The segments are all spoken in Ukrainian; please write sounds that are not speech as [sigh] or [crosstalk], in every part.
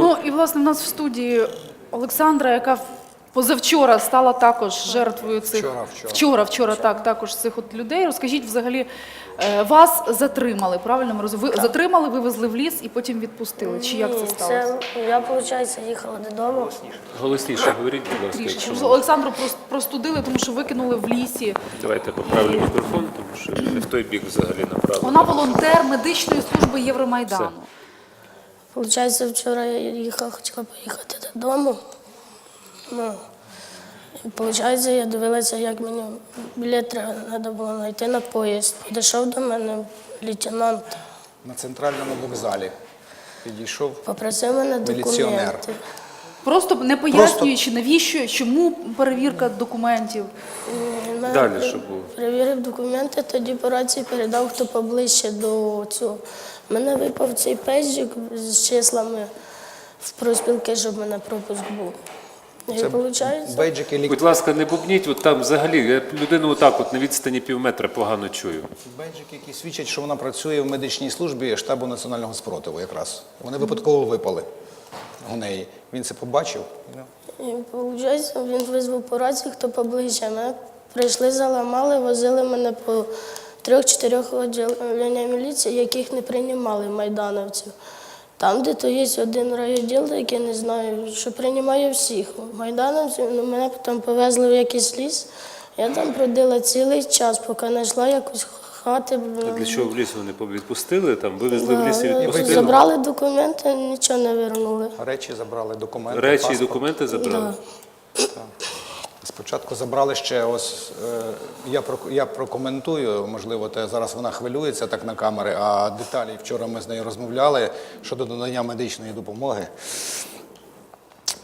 Ну, і власне в нас в студії Олександра, яка позавчора стала також жертвою цих Вчора, вчора. вчора, вчора, так також цих от людей. Розкажіть, взагалі е, вас затримали, правильно ми розуміємо? Ви затримали, вивезли в ліс і потім відпустили. Чи як це Ні, сталося? я, виходить, їхала додому. Голосніше говоріть, будь ласка, Трішки. якщо Щоб можна. Олександру прос- простудили, тому що викинули в лісі. Давайте поправлю мікрофон, тому що не в той бік взагалі направлено. Вона волонтер медичної служби Євромайдану. Получається, вчора я їхала, хотіла поїхати додому. Ну, і виходить, я дивилася, як мені білет треба було знайти на поїзд. Підійшов до мене лейтенант, На центральному вокзалі підійшов. попросив мене Міліціонер. документи. Просто не пояснюючи, навіщо, чому перевірка документів. Він мене Далі при- що було? Перевірив документи, тоді по рації передав, хто поближче до цього. Мене випав цей пейджик з числами в профспілки, щоб в мене пропуск був. І виходить, Бейджики лік... Будь ласка, не бубніть, от там взагалі, я людину отак от на відстані пів метра погано чую. Бейджики, які свідчать, що вона працює в медичній службі штабу національного спротиву якраз. Вони випадково випали у неї. Він це побачив. і виходить, він визвав по рації, хто поближче. Мене прийшли, заламали, возили мене по трьох-чотирьох відділення міліції, яких не приймали майдановців. Там, де то є один райвідділ, який не знаю, що приймає всіх. Майдановців ну, мене потім повезли в якийсь ліс. Я там продила цілий час, поки знайшла якусь хати. А для чого в ліс вони відпустили, там вивезли в ліс і Да, відпустили? Забрали документи, нічого не вернули. Речі забрали, документи. Речі і документи забрали? Да. Спочатку забрали ще ось е, я я прокоментую. Можливо, те зараз вона хвилюється так на камери. А деталі вчора ми з нею розмовляли щодо надання медичної допомоги.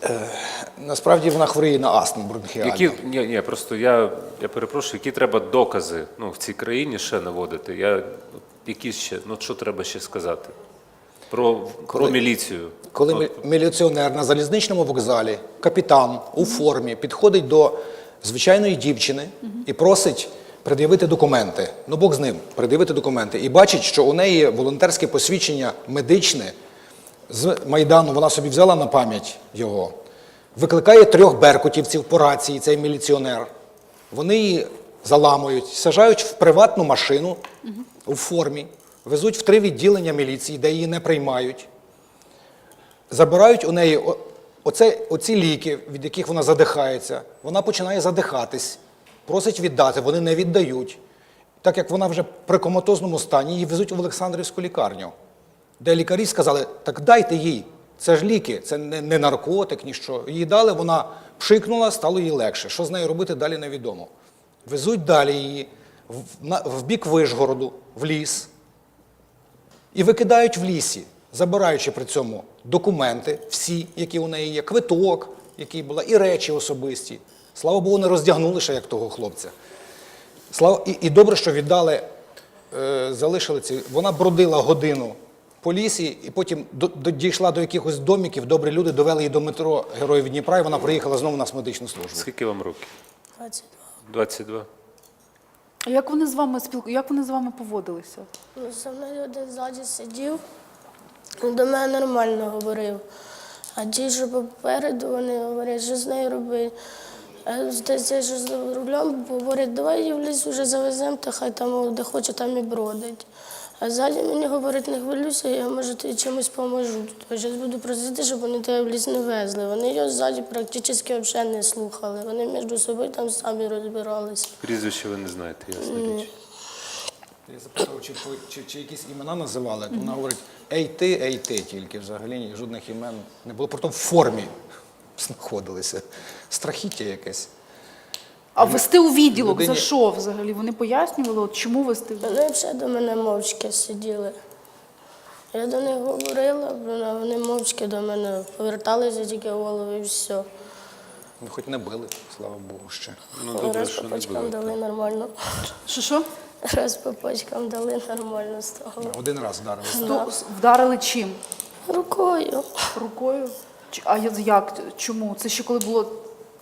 Е, насправді вона хворіє на астму бронхіальну. Які ні, ні, просто я, я перепрошую, які треба докази ну, в цій країні ще наводити? Я які ще, ну що треба ще сказати? Про, про міліцію. Коли От, міліціонер на залізничному вокзалі, капітан у формі підходить до звичайної дівчини і просить пред'явити документи. Ну, Бог з ним, пред'явити документи. І бачить, що у неї волонтерське посвідчення медичне з Майдану, вона собі взяла на пам'ять його. Викликає трьох беркутівців по рації, цей міліціонер. Вони її заламують, сажають в приватну машину у формі, везуть в три відділення міліції, де її не приймають забирають у неї оце, оці ліки, від яких вона задихається. Вона починає задихатись, просить віддати, вони не віддають. Так як вона вже при коматозному стані, її везуть в Олександрівську лікарню, де лікарі сказали, так дайте їй, це ж ліки, це не, не наркотик, ніщо. Їй дали, вона пшикнула, стало їй легше. Що з нею робити далі невідомо. Везуть далі її в, на, в бік Вишгороду, в ліс і викидають в лісі, забираючи при цьому документи, всі, які у неї є, квиток, який була, і речі особисті. Слава Богу, не роздягнули ще як того хлопця. Слава, і, і добре, що віддали, е, залишили ці. Вона бродила годину по лісі, і потім до, до, дійшла до якихось домиків. Добрі люди довели її до метро Героїв Дніпра, і вона приїхала знову на медичну службу. Скільки вам років? 22. 22? А як вони з вами спілку, як вони з вами поводилися? Ну, Зі мною один ззаді сидів, до мене нормально говорив. А ті, що попереду, вони говорять, що з нею робити. А десь я що з рублем говорять, давай її в ліс вже завеземо, та хай там де хоче, там і бродить. А ззаді мені говорить, не хвилюйся, я може тобі чимось поможу. Зараз буду просити, щоб вони тебе в ліс не везли. Вони його ззаді практично взагалі не слухали. Вони між собою там самі розбиралися. Прізвище ви не знаєте, ясна річ. Я запитав, чи, чи, чи якісь імена називали. Вона говорить, ей ти, ей ти, тільки взагалі ні, жодних імен не було. Притом в формі [laughs] знаходилися. Страхіття якесь. А вести у відділок за що взагалі? Вони пояснювали, от чому вести в відділок? Вони все до мене мовчки сиділи. Я до них говорила, вони мовчки до мене поверталися тільки голови і все. Ну, хоч не били, слава Богу, ще. Ну, добре, Раз що по не почкам дали нормально. Що що? Раз по почкам дали нормально стало. Один раз вдарили. Сто- Вдарили чим? Рукою. Рукою? Чи- А я- як? Чому? Це ще коли було.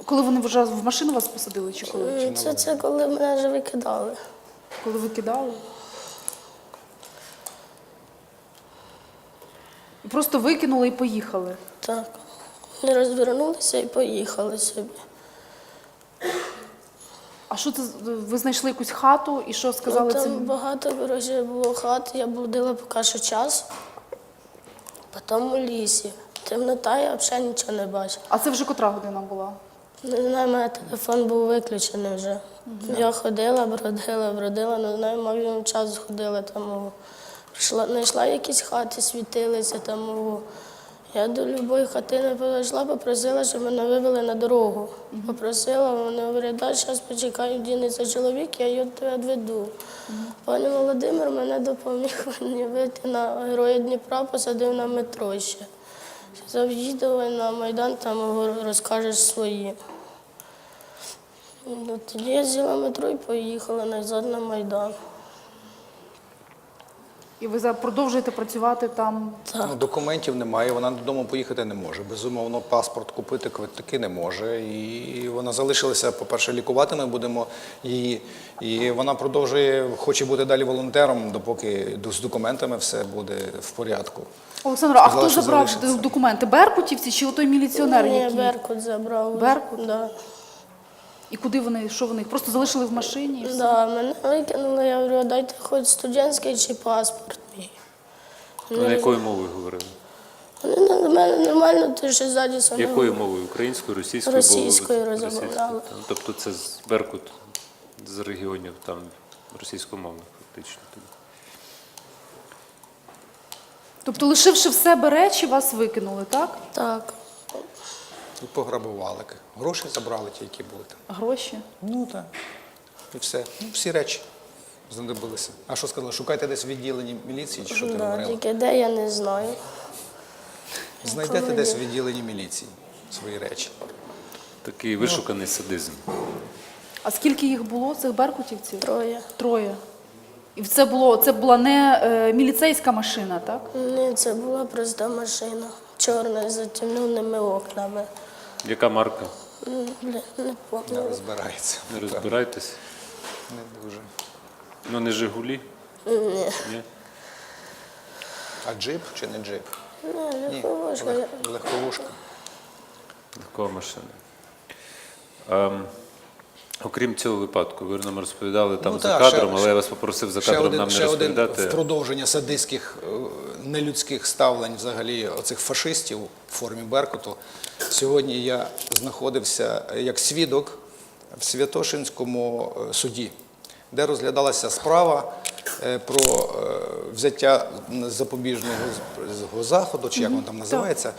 Коли вони вже в машину вас посадили, чи коли? Це, це коли мене вже викидали. Коли ви кидали? Просто викинули і поїхали. Так. Вони розвернулися і поїхали собі. А що це ви знайшли якусь хату і що сказали ну, там цим? багато коротше, було хат, я блудила поки що час. Потім у лісі. Темнота, я взагалі нічого не бачила. А це вже котра година була? Не знаю, у мене телефон був виключений вже. Я ходила, бродила, бродила, не знаю, максимум час ходила там. Прийшла, знайшла якісь хати, світилися там. Я до любої хатини підійшла, попросила, щоб мене вивели на дорогу. Попросила, вони говорять, да, зараз почекаю, дінеться чоловік, я його тебе відведу. Пані Володимир мене допоміг [laughs] мені вийти на Героя Дніпра, посадив на метро ще. Їдь давай на Майдан, там розкажеш свої. Ну, тоді я взяла метро і поїхала назад на Майдан. І ви продовжуєте працювати там? Так. Ну, документів немає, вона додому поїхати не може. Безумовно, паспорт купити квитки не може. І вона залишилася, по-перше, лікувати ми будемо її. І вона продовжує, хоче бути далі волонтером, допоки з документами все буде в порядку. Олександр, а хто забрав залишиться. документи? Беркутівці чи отой міліціонер? Ні, який? Беркут забрав. Беркут? Да. І куди вони? Що вони? їх Просто залишили в машині? і все? Да, мене викинули, я говорю, дайте хоч студентський чи паспорт мій. Ну, якою мовою говорили? Вони на мене нормально, ти ще ззаді саме. Якою мовою? Українською, російською? Російською розмовляли. російською, так. Тобто це з Беркут з регіонів там російськомовних фактично. тоді. Тобто, лишивши в себе речі, вас викинули, так? Так. І пограбували. Гроші забрали ті, які були там. Гроші. Ну так. І все. Ну, всі речі знадобилися. А що сказали? Шукайте десь в відділенні міліції, чи що ти Да, говорила? тільки де я не знаю. Знайдете десь в відділенні міліції свої речі. Такий вишуканий садизм. А скільки їх було, цих беркутівців? Троє. Троє. І це було це була не е, міліцейська машина, так? Ні, це була проста машина. Чорна з затемненими окнами. Яка марка? М, Блін, не Не пам'ятаю. розбирається. Не розбирайтесь. Не дуже. Ну не Жигулі? Ні. Ні? А джип чи не джип? Ні, Ні, легковушка. лег- легковушка. Легкова машина. Ем, окрім цього випадку, ви нам розповідали там Ну, за так, кадром, ще- але я вас попросив за Ще кадром один, нам не ще один розповідати. в продовження садистських е, нелюдських ставлень взагалі оцих фашистів в формі Беркуту. Сьогодні я знаходився як свідок в Святошинському е, суді, де розглядалася справа е, про е, взяття запобіжного заходу, чи як воно там називається.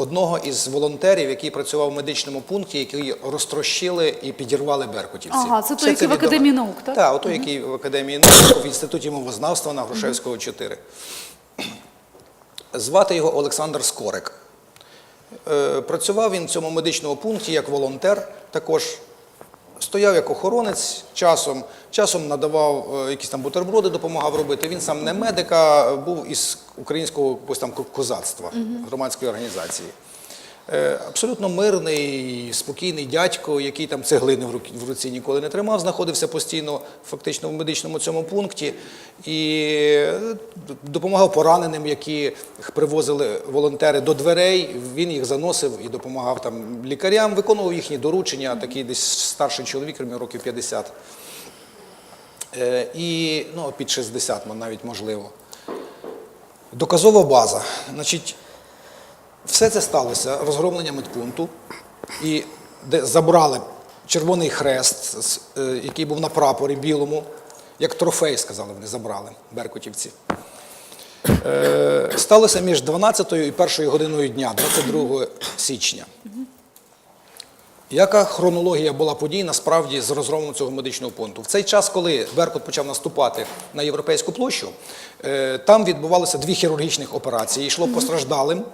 Одного із волонтерів, який працював в медичному пункті, який розтрощили і підірвали беркутівці. Ага, це той, який в. Академії наук, так? Так, той, який в Академії наук, в Інституті мовознавства на Грушевського 4. Звати його Олександр Скорик. Е, Працював він в цьому медичному пункті як волонтер, також стояв як охоронець часом, часом надавав е, якісь там бутерброди, допомагав робити. Він сам не медик, а був із українського там козацтва, громадської організації. Е, Абсолютно мирний, спокійний дядько, який там цеглини в руці, ніколи не тримав, знаходився постійно фактично в медичному цьому пункті і е, допомагав пораненим, які привозили волонтери до дверей. Він їх заносив і допомагав там лікарям, виконував їхні доручення, такий десь старший чоловік, років 50. Е, І ну, під 60 навіть можливо. Доказова база. Значить, все це сталося розгромленням медпункту, і де забрали Червоний хрест, е, який був на прапорі білому, як трофей, сказали вони, забрали беркутівці. Е, Сталося між 12 і 1 годиною дня, 22 січня. Яка хронологія була подій насправді з розгромом цього медичного пункту? В цей час, коли Беркут почав наступати на європейську площу, е, там відбувалося дві хірургічних операції. Йшло постраждалим,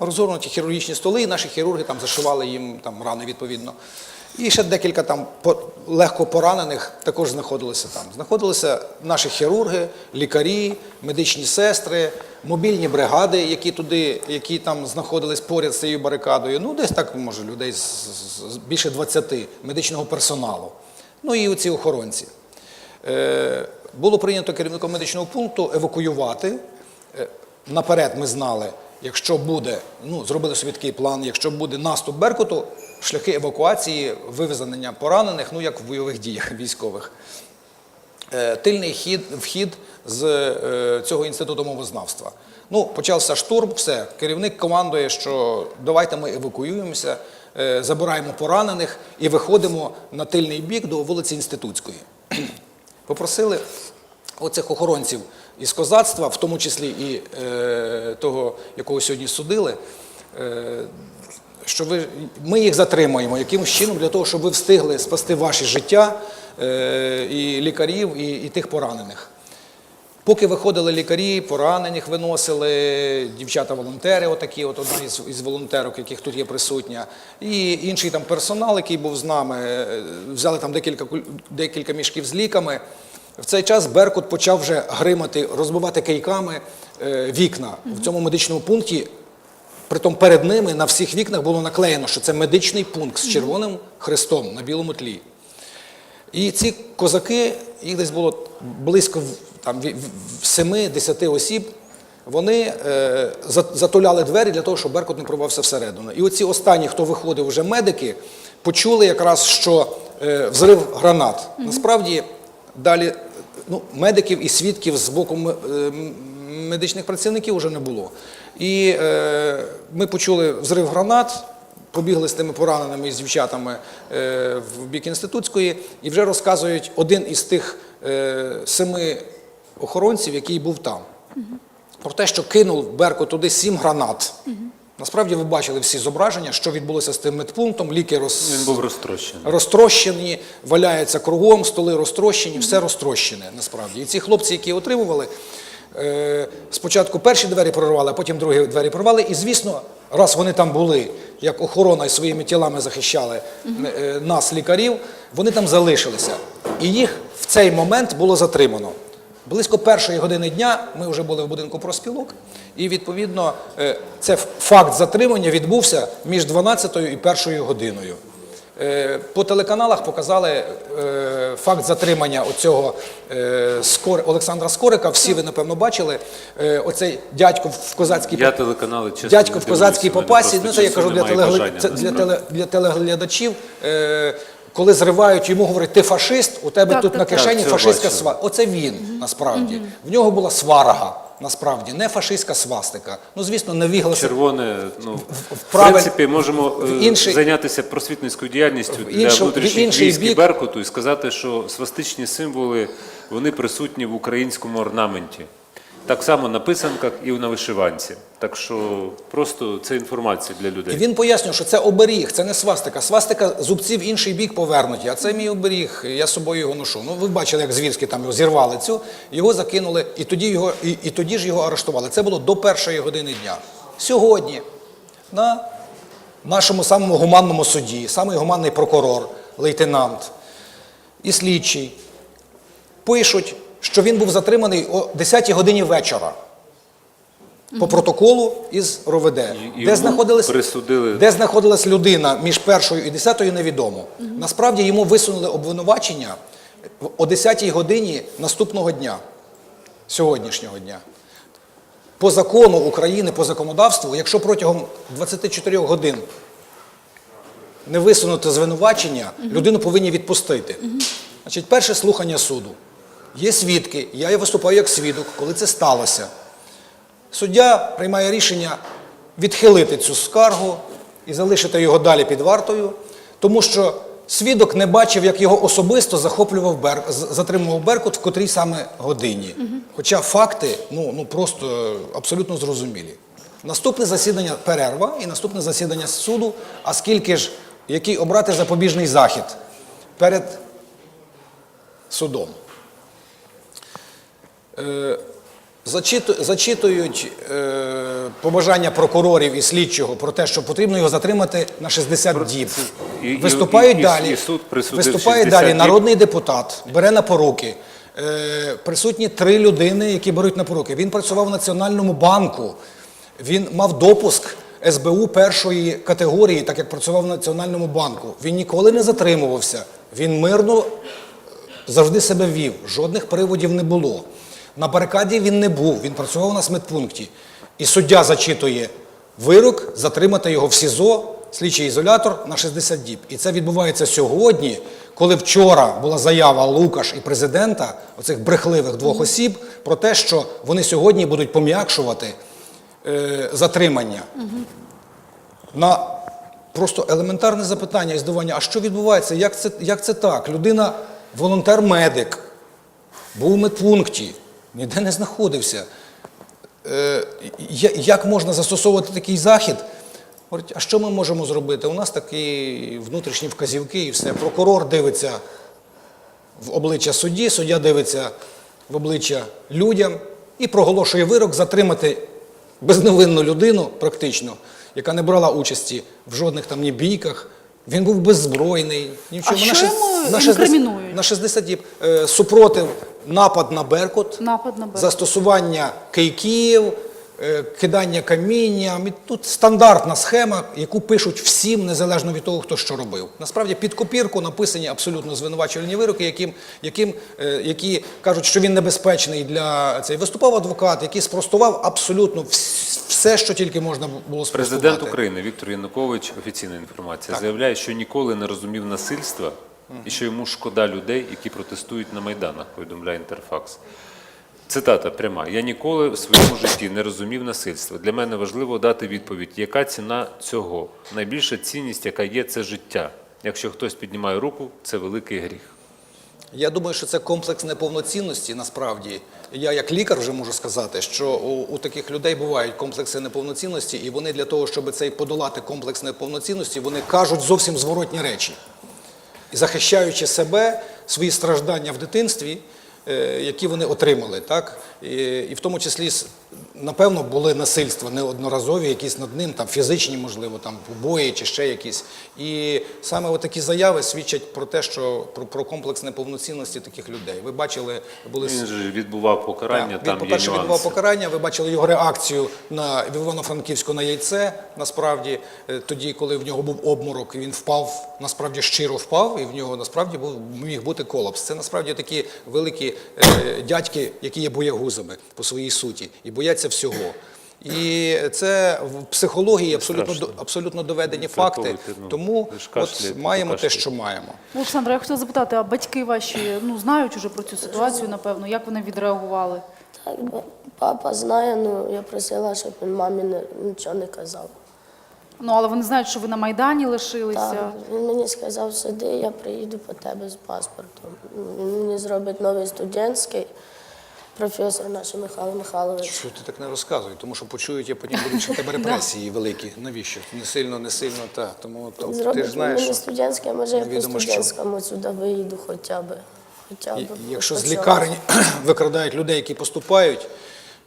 розгорнуті хірургічні столи, і наші хірурги там зашивали їм там рани відповідно. І ще декілька там легко поранених також знаходилися там. Знаходилися наші хірурги, лікарі, медичні сестри, мобільні бригади, які туди, які там знаходились поряд з цією барикадою. Ну, десь так, може, людей з, з- більше 20 медичного персоналу. Ну і оці охоронці. Е, було прийнято керівником медичного пункту евакуювати. Е, наперед ми знали, якщо буде, ну зробили собі такий план, якщо буде наступ Беркуту, шляхи евакуації, вивезення поранених, ну як в бойових діях військових. Е, Тильний хід, вхід з е, цього інституту мовознавства. Ну, почався штурм, все. Керівник командує, що давайте ми евакуюємося, е, забираємо поранених і виходимо на тильний бік до вулиці Інститутської. [clears throat] Попросили оцих охоронців із козацтва, в тому числі і е, того, якого сьогодні судили, е, що ви, ми їх затримаємо якимось чином для того, щоб ви встигли спасти ваші життя е, і лікарів, і, і тих поранених. Поки виходили лікарі, поранених виносили, дівчата-волонтери, отакі, от одна із, із волонтерок, яких тут є присутня, і інший там персонал, який був з нами, е, взяли там декілька, декілька мішків з ліками. В цей час Беркут почав вже гримати, розбивати кийками е, вікна в цьому медичному пункті. Притом перед ними на всіх вікнах було наклеєно, що це медичний пункт з червоним хрестом на білому тлі. І ці козаки, їх десь було близько в- там, 7-10 осіб, вони е, затуляли двері для того, щоб Беркут не пробивався всередину. І оці останні, хто виходив, вже медики, почули якраз, що е, взрив гранат. Насправді, далі ну, медиків і свідків з боку е, медичних працівників вже не було. І е, ми почули взрив гранат, побігли з тими пораненими з дівчатами е, в бік інститутської, і вже розказують один із тих е, семи охоронців, який був там. Про те, що кинув Беркут туди сім гранат. Насправді ви бачили всі зображення, що відбулося з тим медпунктом. Ліки роз... Він був розтрощений. розтрощені, валяються кругом, столи розтрощені, все розтрощене насправді. І ці хлопці, які отримували, е, спочатку перші двері прорвали, а потім другі двері прорвали. І звісно, раз вони там були, як охорона і своїми тілами захищали е, нас, лікарів, вони там залишилися. І їх в цей момент було затримано. Близько першої години дня ми вже були в будинку проспілок, і відповідно е, це факт затримання відбувся між 12 і 1 годиною. Е, По телеканалах показали е, факт затримання оцього Олександра Скорика. Всі ви напевно бачили. Оцей дядько в козацькій Я телеканали чесно дядько в козацькій попасі. Ну, це я кажу для телеглядачів. Е... Коли зривають, йому говорять, ти фашист, у тебе Так, тут так, на кишені Так, фашистська свастика. Оце він насправді. В нього була сварга, насправді, не фашистська свастика. Ну, звісно, не. Червоне, ну, в, правиль- принципі, можемо е, в інший- зайнятися просвітницькою діяльністю в для внутрішніх військ і бік- Беркуту і сказати, що свастичні символи вони присутні в українському орнаменті. Так само на писанках і на вишиванці. Так що просто це інформація для людей. І він пояснює, що це оберіг, це не свастика. Свастика зубці в інший бік повернуті, а це мій оберіг, я з собою його ношу. Ну, ви бачили, як звірськи там його зірвали цю, його закинули, і тоді, його, і, і тоді ж його арештували. Це було до першої години дня. Сьогодні на нашому самому гуманному суді, самий гуманний прокурор, лейтенант і слідчий пишуть, що він був затриманий о 10 годині вечора. По протоколу із РОВД. І- де, йому знаходились, присудили- де знаходилась людина між першою і десятою, невідомо. Насправді йому висунули обвинувачення о 10 годині наступного дня, сьогоднішнього дня. По закону України, по законодавству, якщо протягом 24 годин не висунути звинувачення, людину повинні відпустити. Значить, перше слухання суду. Є свідки, я виступаю як свідок, коли це сталося. Суддя приймає рішення відхилити цю скаргу і залишити його далі під вартою, тому що свідок не бачив, як його особисто захоплював Бер... затримував Беркут в котрій саме годині. Хоча факти ну, ну просто абсолютно зрозумілі. Наступне засідання перерва і наступне засідання суду, а скільки ж, який обрати запобіжний захід перед судом. Е, зачиту- зачитують е, побажання прокурорів і слідчого про те, що потрібно його затримати на 60 діб. Виступають далі. Виступає далі народний депутат, бере на поруки. Е, присутні три людини, які беруть на поруки. Він працював в Національному банку. Він мав допуск СБУ першої категорії, так як працював в Національному банку. Він ніколи не затримувався. Він мирно завжди себе вів, жодних приводів не було. На барикаді він не був, він працював на смедпункті. І суддя зачитує вирок затримати його в СІЗО, слідчий ізолятор на 60 діб. І це відбувається сьогодні, коли вчора була заява Лукаш і президента, оцих брехливих двох осіб, про те, що вони сьогодні будуть пом'якшувати е, затримання. На просто елементарне запитання і здивування, а що відбувається? Як це, як це так? Людина, волонтер-медик, був у медпункті, ніде не знаходився. Е, як можна застосовувати такий захід? Говорить, а що ми можемо зробити? У нас такі внутрішні вказівки і все. Прокурор дивиться в обличчя судді, суддя дивиться в обличчя людям і проголошує вирок затримати безневинну людину, практично, яка не брала участі в жодних там ні бійках. Він був беззбройний. Ні в А чому. що йому 60 на 60 діб. Е, супротив, напад на Беркут, Напад на Беркут. застосування кийків, е, кидання камінням. І тут стандартна схема, яку пишуть всім, незалежно від того, хто що робив. Насправді під копірку написані абсолютно звинувачувальні вироки, яким, яким, е, які кажуть, що він небезпечний для цей. Виступав адвокат, який спростував абсолютно все, що тільки можна було спростувати. Президент України Віктор Янукович, офіційна інформація, заявляє, що ніколи не розумів насильства і що йому шкода людей, які протестують на майданах. Повідомляє Інтерфакс. Цитата пряма: я ніколи в своєму житті не розумів насильства. Для мене важливо дати відповідь, яка ціна цього. Найбільша цінність, яка є, це життя. Якщо хтось піднімає руку, це великий гріх. Я думаю, що це комплекс неповноцінності. Насправді, я як лікар вже можу сказати, що у, у таких людей бувають комплекси неповноцінності, і вони для того, щоб цей подолати комплекс неповноцінності, вони кажуть зовсім зворотні речі. І захищаючи себе, свої страждання в дитинстві, е, які вони отримали, так? І, в тому числі, напевно, були насильства неодноразові, якісь над ним, там, фізичні, можливо, там, побої чи ще якісь. І саме от такі заяви свідчать про те, що про, про комплекс неповноцінності таких людей. Ви бачили, були Він же відбував покарання, так, там по-перше, відбував покарання. Ви бачили його реакцію на в Івано-Франківську на яйце. Насправді, е, тоді, коли в нього був обморок, він впав, насправді щиро впав, і в нього насправді був міг бути колапс. Це насправді такі великі е, дядьки, які є боягузами по своїй суті, і бояться всього. І це в психології абсолютно абсолютно доведені факти. Ну, Тому от маємо те, що маємо. Олександра, я хотіла запитати, а батьки ваші ну знають уже про цю ситуацію, напевно, як вони відреагували? Так, папа знає, ну я просила, щоб він мамі не, нічого не казав. Ну але вони знають, що ви на майдані лишилися. Так, він мені сказав, сиди, я приїду по тебе з паспортом. Він мені зробить новий студентський, професор наш Михайло Михайлович. Що ти так не розказуй, тому що почують, і потім будуть що тебе репресії великі. Навіщо? Не сильно, не сильно, так. Тому то, ти Зробить ж знаєш, мені що студентське, може я по невідомо що. студентському сюди виїду хоча б. Хоча б і- якщо з лікарень [clears throat] викрадають людей, які поступають,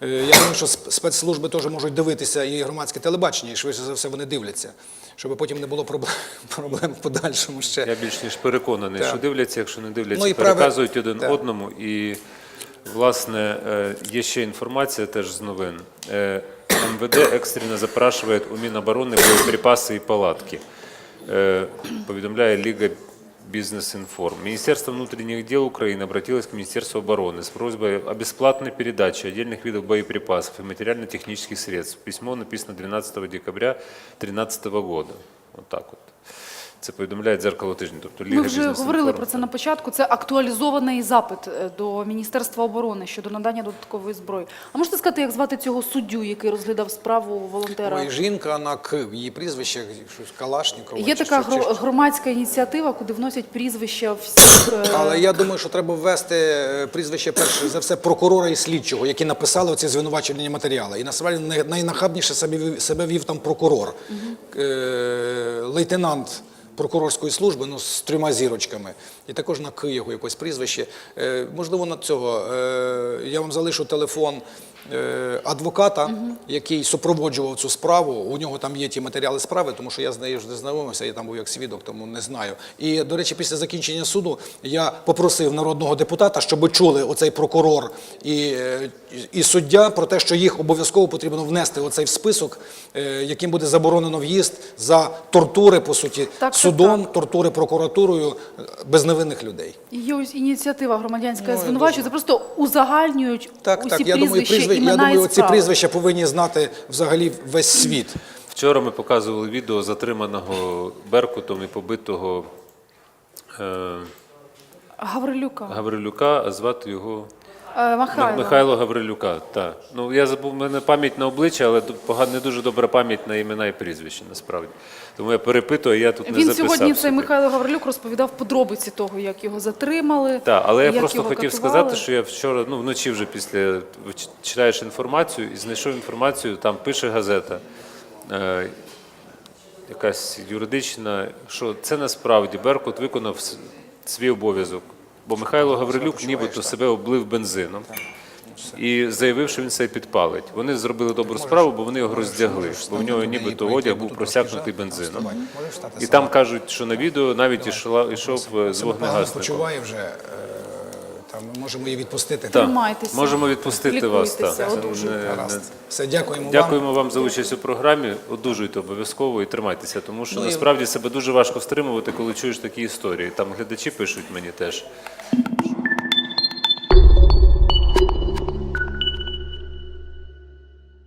е, я думаю, що сп- спецслужби теж можуть дивитися і громадське телебачення, і швидше за все вони дивляться, щоб потім не було проблем, [laughs] проблем в подальшому ще. Я більш ніж переконаний, Так. що дивляться, якщо не дивляться, Ну, і праве- переказують один так. одному. І, власне, е, є ще інформація теж з новин. Е, МВД екстрено запрашивает у Минобороны боеприпасы и палатки. Э, Повідомляє Лига Бизнес-Информ. Министерство внутренних дел Украины обратилось к Министерству обороны с просьбой о бесплатной передаче отдельных видов боеприпасов и материально-технических средств. Письмо написано 12 декабря 2013 года. Вот так вот. Це повідомляє дзеркало тижня. Тобто Ліга Ми вже говорили про це на початку. Це актуалізований запит е, до Міністерства оборони щодо надання додаткової зброї. А можете сказати, як звати цього суддю, який розглядав справу волонтера? Ой, жінка на К, її прізвище щось Калашнікова. Є чи така що- чи гро- громадська ініціатива, куди вносять прізвища всіх. е, Але я думаю, що треба ввести е, прізвище перше за все прокурора і слідчого, які написали ці звинувачувальні матеріали. І насправді най- найнахабніше себе вів, себе вів там прокурор, е, лейтенант прокурорської служби, ну з трьома зірочками, і також на Києву якось прізвище. Е, можливо, на цього. Е, я вам залишу телефон е, адвоката, який супроводжував цю справу. У нього там є ті матеріали справи, тому що я з нею ж не знайомився, я там був як свідок, тому не знаю. І, до речі, після закінчення суду я попросив народного депутата, щоб чули оцей прокурор і, е, і суддя про те, що їх обов'язково потрібно внести оцей в список, е, яким буде заборонено в'їзд за тортури, по суті, Так, так, судом, тортури прокуратурою безневинних людей. Є ось ініціатива громадянська Ну, я звинувачує. Це просто узагальнюють Так, усі так. Я думаю, прізвища, я думаю, і ці справи. прізвища повинні знати взагалі весь світ. Вчора ми показували відео затриманого Беркутом і побитого е, Гаврилюка, Гаврилюка, а звати його Михайло. Михайло Гаврилюка. Так. Ну, я забув, в мене пам'ять на обличчя, але погано- не дуже добра пам'ять на імена і прізвища, насправді. Тому я перепитую, а я тут не Він записав. сьогодні цей собі. Михайло Гаврилюк розповідав подробиці того, як його затримали. Так, але я як просто його хотів катували. сказати, що я вчора, ну вночі вже після читаєш інформацію і знайшов інформацію, там пише газета, е, якась юридична, що це насправді Беркут виконав свій обов'язок. Бо Михайло Гаврилюк нібито себе облив бензином і заявив, що він себе підпалить. Вони зробили добру справу, бо вони його роздягли, бо в нього нібито одяг був просякнутий бензином. І там кажуть, що на відео навіть ішла, йшов е, з Погано вогнегасником. почуває вже. Е, ми можемо її відпустити. Так, Тримайтеся, можемо відпустити вас. Так. лікуйтеся, одужуйте. не- Гаразд. Все, дякуємо, вам. Дякуємо вам за участь у програмі. Одужуйте обов'язково і тримайтеся, тому що Ну, і- насправді себе дуже важко стримувати, коли чуєш такі історії. Там глядачі пишуть мені теж.